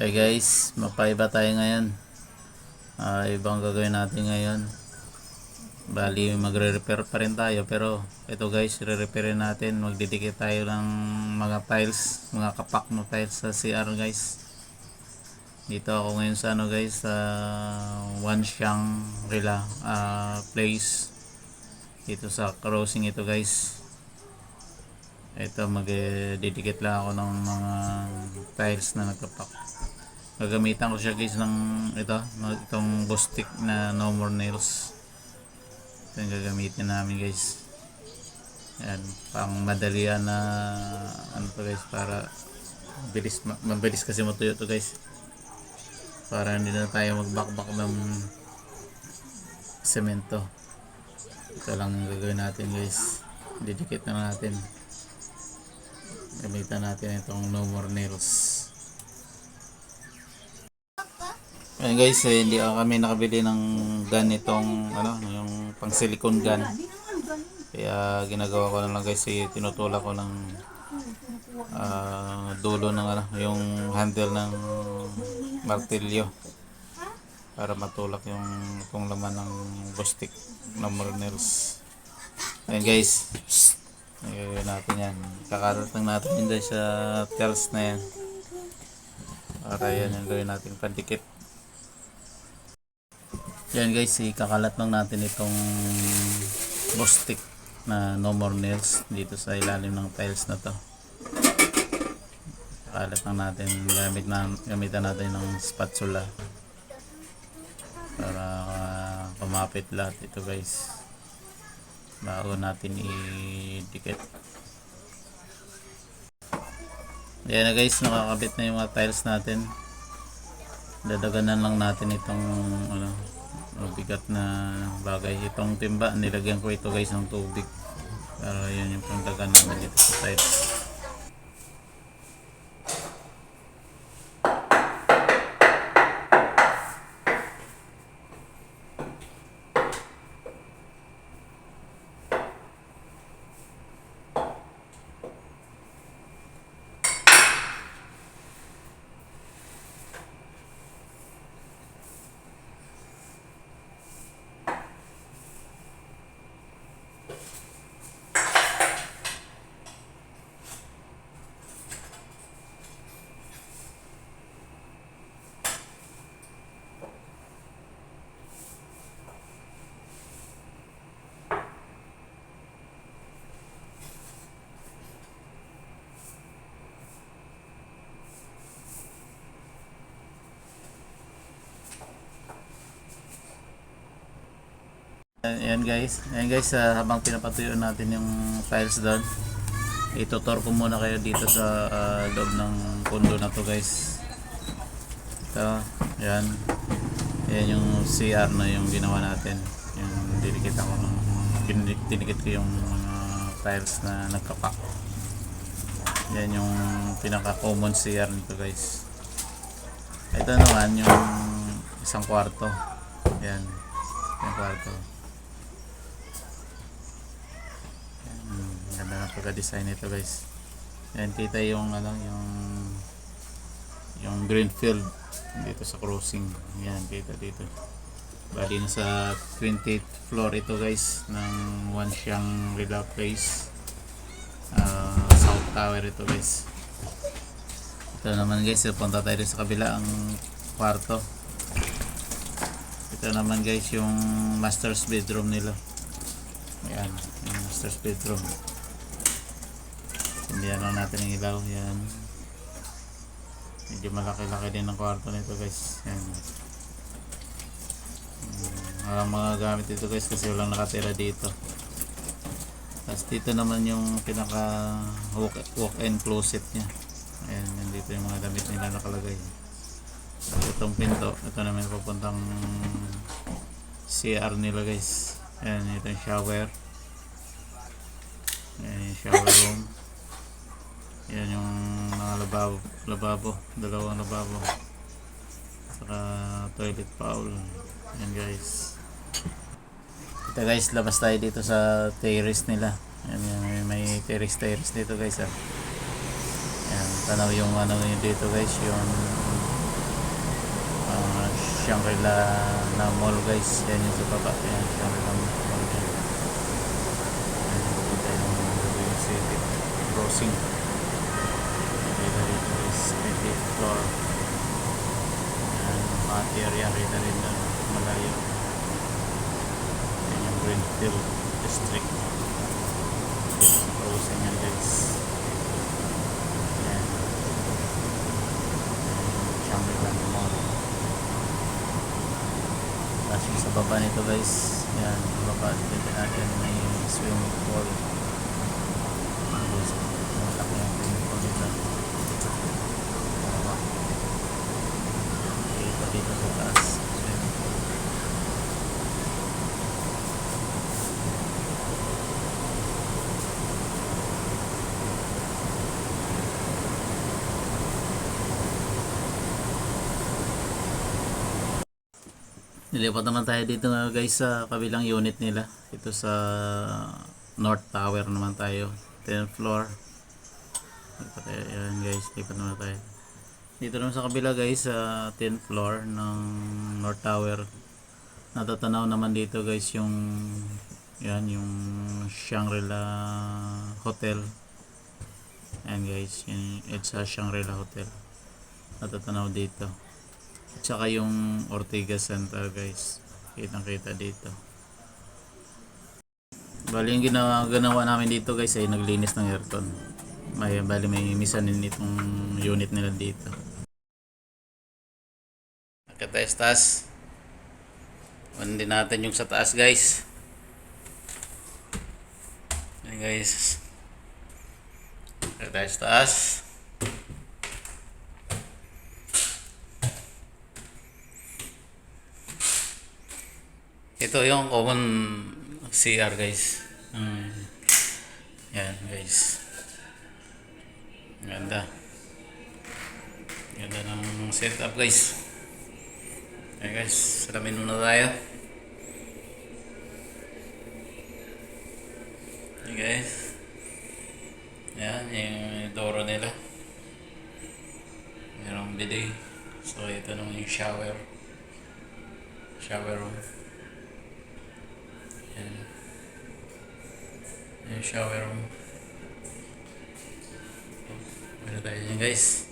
Hey guys, mapaiba tayo ngayon. Ah, ibang gagawin natin ngayon. Bali, magre-repair pa rin tayo. Pero, ito guys, re-repair natin. Magdidikit tayo ng mga tiles, mga kapak na tiles sa CR guys. Dito ako ngayon sa ano guys, sa One Shang Rila ah, place. Dito sa crossing ito guys. Ito magdidikit lang ako ng mga tiles na nagkapak. Gagamitan ko siya guys ng ito, ng itong Bostik na no more nails. Ito yung gagamitin namin guys. Yan, pang madalian na ano to guys para bilis ma- mabilis kasi matuyo to guys. Para hindi na tayo magbakbak ng semento. Ito lang yung gagawin natin guys. Didikit na natin. Gamitan natin itong no more nails. Ayan guys, eh, hindi ako kami nakabili ng ganitong ano, yung pang silicone gun. Kaya ginagawa ko na lang guys, eh, tinutulak ko ng ah, dulo ng ano, yung handle ng martilyo para matulak yung kung laman ng bustik number nails. Ayan guys, Gagawin natin yan. Kakalat lang natin yun sa tiles na yan. Para yan yung gawin natin pandikit. Yan guys, ikakalat lang natin itong boss stick na no more nails dito sa ilalim ng tiles na to. Kakalat lang natin, gamit na, gamitan natin ng spatula para uh, kumapit lahat ito guys. Bago natin idikit. Yan na guys nakakabit na yung mga tiles natin. Dadaganan lang natin itong ano bigat na bagay. Itong timba nilagyan ko ito guys ng tubig. Para yun yung pangdagan namin dito sa tiles Ayan guys, ayan guys, ah, habang pinapatuyo natin yung tiles doon, itutor ko muna kayo dito sa ah, loob ng pundo na to guys. Ito, ayan. Ayan yung CR na yung ginawa natin. Yung dinikit ako ng, din- dinikit ko yung mga tiles na nagkapak. Yan yung pinaka common CR nito guys. Ito naman yung isang kwarto. Yan. Yung kwarto. Ganda ng pagka-design nito guys. Yan kita yung ano yung yung green field dito sa crossing. Yan kita dito. Bali na sa 20th floor ito guys ng One Siang Rila Place. Ah, South Tower ito guys. Ito naman guys, punta tayo sa kabila ang kwarto. Ito naman guys yung master's bedroom nila. Ayan, yung master's bedroom. Hindihan lang natin ang ilaw. Yan. Medyo malaki-laki din ang kwarto nito guys. Yan. Hmm, Walang mga gamit dito guys kasi walang nakatira dito. Tapos dito naman yung pinaka walk- walk-in closet niya. Ayan, yan dito yung mga damit nila nakalagay. So, itong pinto, ito naman papuntang CR nila guys. Ayan, ito yung shower. Ayan yung shower room. Yan yung mga lababo, lababo, dalawang lababo. Saka toilet bowl. Yan guys. Ito guys, labas tayo dito sa terrace nila. Yan, yan may, may terrace terrace dito guys ah. Yan, tanaw yung ano yun dito guys, yung uh, Shangri-La na mall guys. Yan yung sa baba. Yan, Shangri-La mall. Yan. Yan yung yung yung. Crossing. Dito dito is 20th floor. Yan, Mati area rin na malayo. Yan yung Greenfield District. Crossing yan guys. Yan. Shangri-La Mall. Tapos sa baba nito guys, yan, baba dito natin may swimming pool. Guys, Malaki yung swimming pool dito. Baba. Dito, dito sa taas. Swimming pool. Nilipat naman tayo dito nga guys sa kabilang unit nila. Ito sa North Tower naman tayo. 10th floor. Lipat tayo. Ayan guys, lipat naman tayo. Dito naman sa kabila guys sa 10th floor ng North Tower. Natatanaw naman dito guys yung yan yung Shangri-La Hotel. Ayan guys, yun, it's a Shangri-La Hotel. Natatanaw dito. At saka yung Ortigas Center guys. Kitang kita dito. Bali yung ginawa, ginawa namin dito guys ay naglinis ng aircon. May, bali may misanin itong unit nila dito. Kunin din natin yung sa taas guys. Ayan guys. Sa taas. Ito yung common CR guys. Mm. Yan guys. Ganda. Ganda ng setup guys. Ayan guys, salamin muna tayo. Ayan guys. Yan, yung doro nila. Merong bidet. So ito naman yung shower. Shower room. Yan. Yung shower room. Meron tayo dyan guys.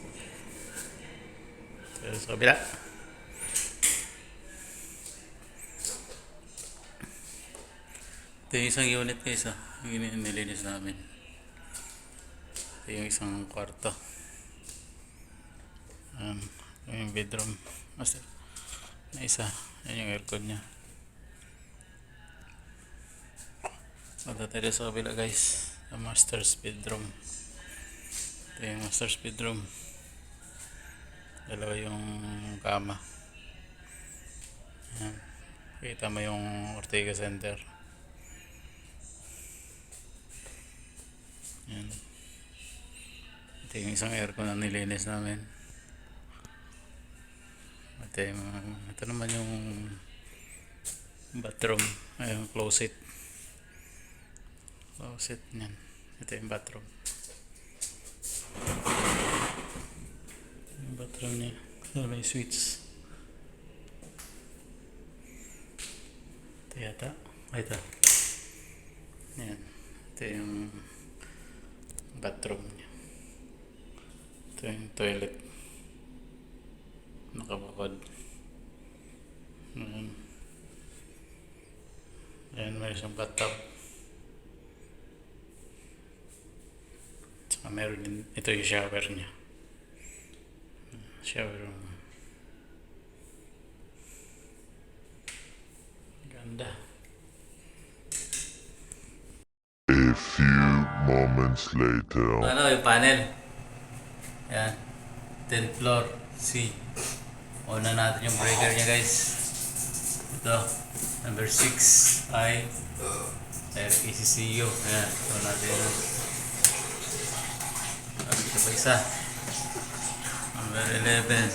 Pero sa kabila. Ito yung isang unit guys ah. Yung nilinis namin. Ito yung isang kwarto. Um, yung bedroom. Master. Na isa. Yan yung aircon niya. Punta tayo sa kabila guys. Sa master's bedroom. Ito yung master's bedroom. Dalawa yung kama. Yan. Kita mo yung Ortega Center. Yan. Ito yung isang aircon na nilinis namin. Ito, yung, ito naman yung bathroom. Ay, yung closet. Closet niyan. Ito yung bathroom. Yung bathroom niya. So, may switch. Ito yata. Ay, ito. Yan. Ito yung bathroom niya. Ito yung toilet. Nakabakod. Ayan. Ayan, may isang bathtub. Tsaka meron din, ito yung shower niya. Shower room. Ganda. A few moments later. Ano yung panel? Yan. 10th floor. C. Una natin yung breaker niya guys. Ito. Number 6. I. RECCU. Ayan. Una natin isa. Number 11.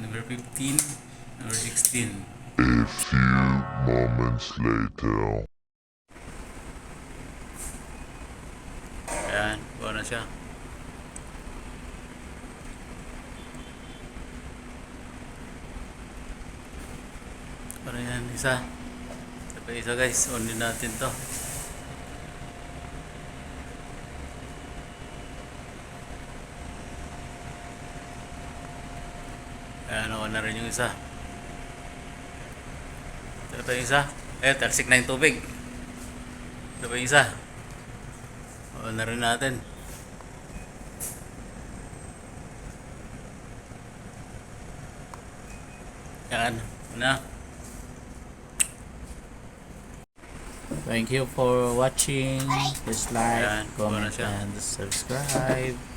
Number 15. Number 16. A few moments later. Ayan, buo na siya. Parang yan, isa. Sabay isa guys, on din natin to. Na rin yung isa. Ito pa yung isa. Eh, talsik na yung tubig. Ito pa yung isa. On na rin natin. Yan. Ano? Thank you for watching. Please like, comment, and subscribe.